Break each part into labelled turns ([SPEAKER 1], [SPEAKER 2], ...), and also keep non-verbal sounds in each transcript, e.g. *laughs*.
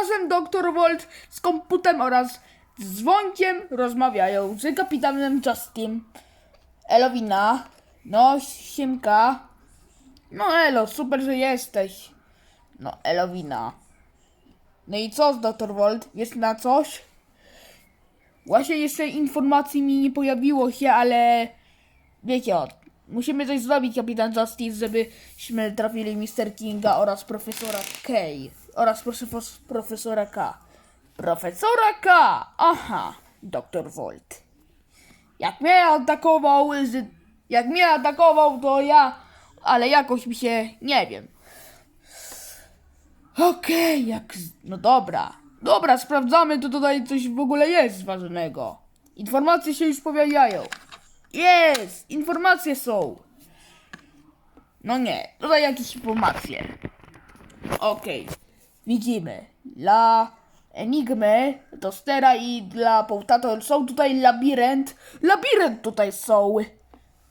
[SPEAKER 1] tymczasem doktor Volt z komputem oraz z rozmawiają z kapitanem Justin. Elowina. No, Siemka. No Elo, super, że jesteś. No, Elowina. No i co z doktor Volt? Jest na coś? Właśnie jeszcze informacji mi nie pojawiło się, ale wiecie o, musimy coś zrobić, kapitan Justice, żebyśmy trafili Mr. Kinga oraz profesora K. Oraz profes- profesora K. Profesora K! Aha, doktor Volt. Jak mnie atakował, jak mnie atakował, to ja, ale jakoś mi się, nie wiem. Okej, jak. z- No dobra. Dobra, sprawdzamy, to tutaj coś w ogóle jest ważnego. Informacje się już pojawiają. Jest! Informacje są. No nie, tutaj jakieś informacje. Okej, widzimy. Dla Enigmy, Tostera i dla Połtato są tutaj labirynt. Labirynt tutaj są.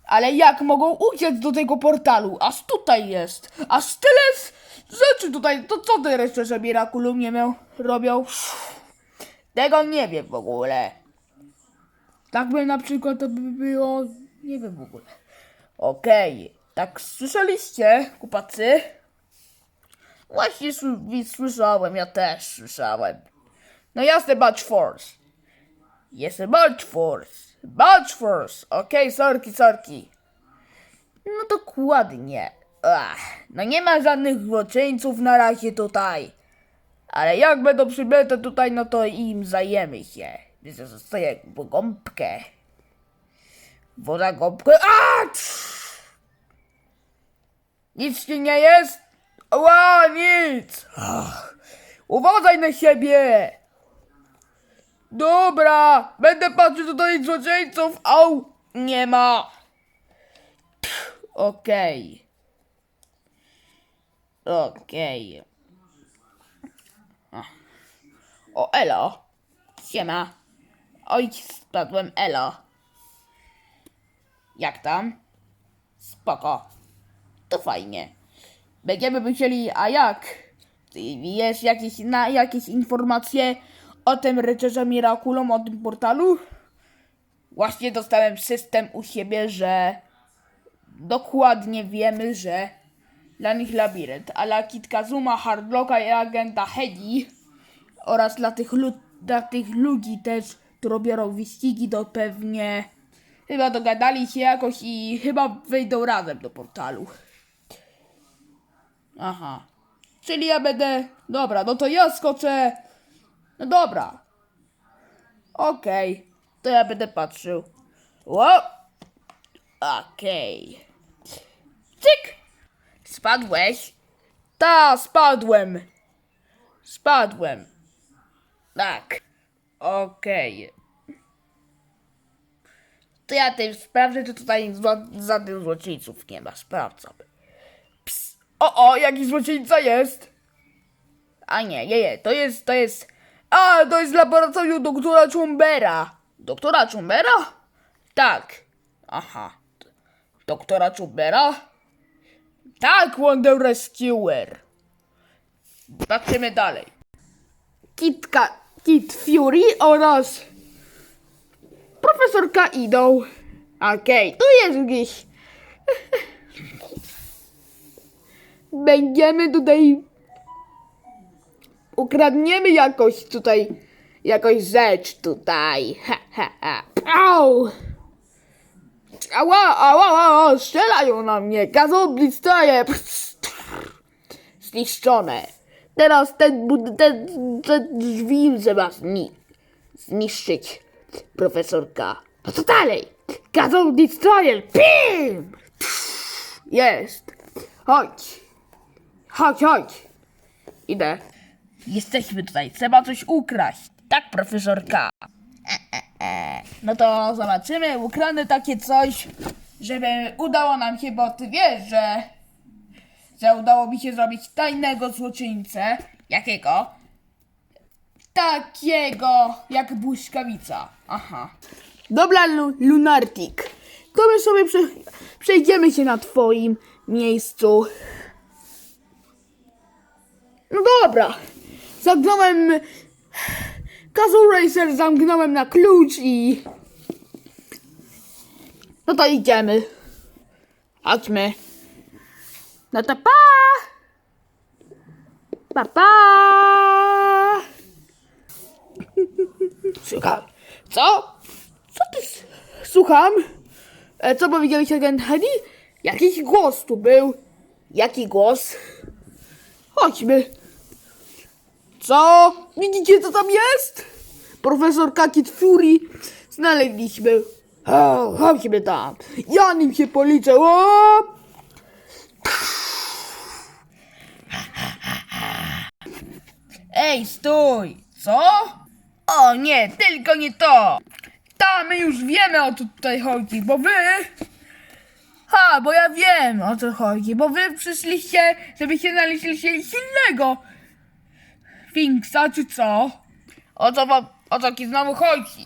[SPEAKER 1] Ale jak mogą uciec do tego portalu? Aż tutaj jest. Aż tyle rzeczy tutaj. To co te rycerze Miraculum nie miał, robią? Tego nie wiem w ogóle. Tak by na przykład to by było... Nie wiem w ogóle. Okej. Tak słyszeliście, kupacy? Właśnie sły- słyszałem, ja też słyszałem. No jasne, Batch Force. Jest Batch Force. Batch Force. Okej, sorki, sorki. No dokładnie. Ach, no nie ma żadnych złoczyńców na razie tutaj. Ale jak będą przybyte tutaj, no to im zajemy się. Więc ja zostaję gąbkę. Woda gąbkę. A! Nic ci nie jest? Ła, nic! Ach, uważaj na siebie! Dobra, będę patrzył tutaj złoczyńców. Au, nie ma. Okej. Okej. Ach. O, Elo. Siema. Oj, spadłem Elo. Jak tam? Spoko. To fajnie. Będziemy myśleli, a jak? Ty wiesz jakieś, na, jakieś informacje o tym rycerze Miraculum, o tym portalu? Właśnie dostałem system u siebie, że dokładnie wiemy, że dla nich labirynt, a dla Kitkazuma, Hardlocka i agenta Hedi oraz dla tych, lud, dla tych ludzi też, którzy biorą wyścigi, to pewnie chyba dogadali się jakoś i chyba wejdą razem do portalu. Aha. Czyli ja będę. Dobra, no to ja skoczę. No dobra. Okej. To ja będę patrzył. Ło! Okej. Cyk! Spadłeś? Ta, spadłem. Spadłem. Tak. Okej. To ja tym sprawdzę, czy tutaj żadnych złoczyńców nie ma. Sprawdzam. Ps. O, o, jaki złoczyńca jest? A nie, nie, nie, to jest, to jest... A, to jest laboratorium doktora Chumbera. Doktora Chumbera? Tak. Aha. Doktora Chumbera? Tak, Wonder Rescuer. Patrzymy dalej. Kitka, Kit Fury oraz profesorka idą. Okej, tu jest gdzieś. *laughs* Będziemy tutaj. Ukradniemy jakoś tutaj. Jakąś rzecz tutaj. Ha, ha, ha. Au! Ała, ała, ała, strzelają na mnie. Gazobli staje. Zniszczone. Teraz ten, ten, ten drzwi trzeba zni- zniszczyć. Profesorka. No to dalej. Gazol Destroyer. Pim! Jest. Chodź. Chodź, chodź. Idę. Jesteśmy tutaj. Trzeba coś ukraść. Tak, profesorka. No to zobaczymy. Ukradnę takie coś, żeby udało nam się, bo ty wiesz, że że udało mi się zrobić tajnego złoczyńcę. Jakiego? Takiego jak błyskawica. Aha. Dobra, Lu- Lunartik. To my sobie prze- przejdziemy się na twoim miejscu. No dobra. Zamknąłem... Kazoo Racer zamknąłem na klucz i... No to idziemy. Chodźmy. No to pa! Pa, pa! Słucham. Co? Co ty... Słucham. E, co powiedziałeś, agent Hedy? Jakiś głos tu był. Jaki głos? Chodźmy. Co? Widzicie, co tam jest? Profesor Kakit Fury znaleźliśmy. O, chodźmy tam. Ja nim się policzę. O! Ej, stój! Co? O nie, tylko nie to! Ta, my już wiemy o co tutaj chodzi, bo wy... Ha, bo ja wiem o co chodzi, bo wy przyszliście, żebyście znaleźliście innego Finksa, czy co? O co wam, o co ci znowu chodzi?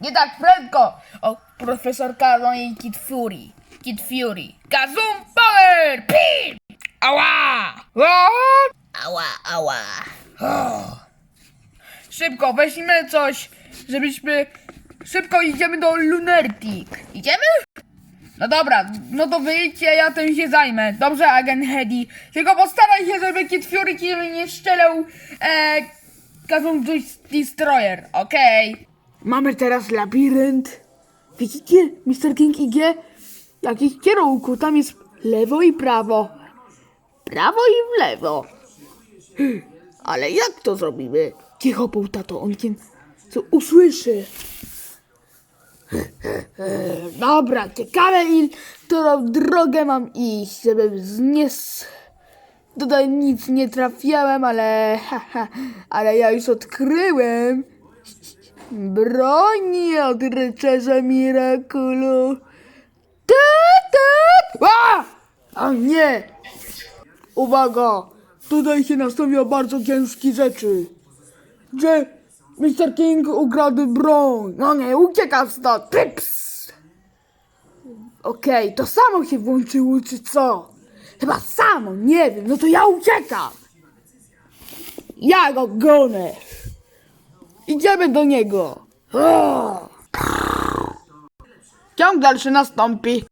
[SPEAKER 1] Nie tak prędko! O, profesor Kazon i Kid Fury. Kid Fury. Kazum Power! Pim! Ała! O! Ała, ała. Szybko, weźmy coś, żebyśmy... Szybko idziemy do Lunertic. Idziemy? No dobra, no to wyjdźcie, ja tym się zajmę. Dobrze, agent Hedy. Tylko postaraj się, żeby Kid Fury nie szczelał e, Kazum Destroyer, okej? Mamy teraz labirynt. Widzicie, Mr. King idzie w jakimś kierunku. Tam jest lewo i prawo. Prawo i w lewo. Ale jak to zrobimy? Cicho, pół tato, on cię co usłyszy. *laughs* Dobra, ciekawe i którą drogę mam iść, żebym znies... Tutaj nic nie trafiałem, ale... Haha, *laughs* ale ja już odkryłem. Broni od ryczerza Mirakulu. Ty, A! A nie! Uwaga! Tutaj się nastawiła bardzo ciężkie rzeczy. Że Mr. King ukradł broń. No nie, ucieka stąd. Pips! Okej, to samo się włączyło, czy co? Chyba samo, nie wiem. No to ja uciekam. Ja go gonę. Idziemy do niego. Ciąg dalszy nastąpi.